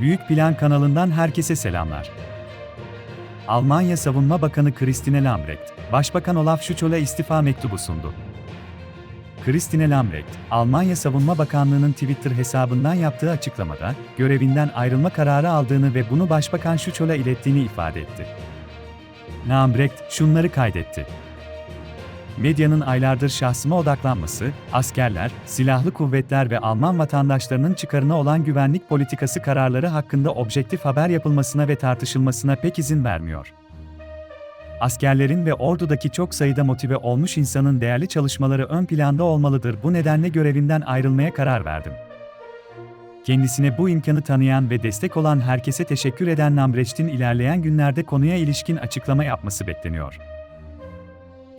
Büyük Plan kanalından herkese selamlar. Almanya Savunma Bakanı Christine Lambrecht, Başbakan Olaf Scholz'a istifa mektubu sundu. Christine Lambrecht, Almanya Savunma Bakanlığı'nın Twitter hesabından yaptığı açıklamada, görevinden ayrılma kararı aldığını ve bunu Başbakan Scholz'a ilettiğini ifade etti. Lambrecht şunları kaydetti. Medyanın aylardır şahsıma odaklanması, askerler, silahlı kuvvetler ve Alman vatandaşlarının çıkarına olan güvenlik politikası kararları hakkında objektif haber yapılmasına ve tartışılmasına pek izin vermiyor. Askerlerin ve ordudaki çok sayıda motive olmuş insanın değerli çalışmaları ön planda olmalıdır. Bu nedenle görevimden ayrılmaya karar verdim. Kendisine bu imkanı tanıyan ve destek olan herkese teşekkür eden Lambrecht'in ilerleyen günlerde konuya ilişkin açıklama yapması bekleniyor.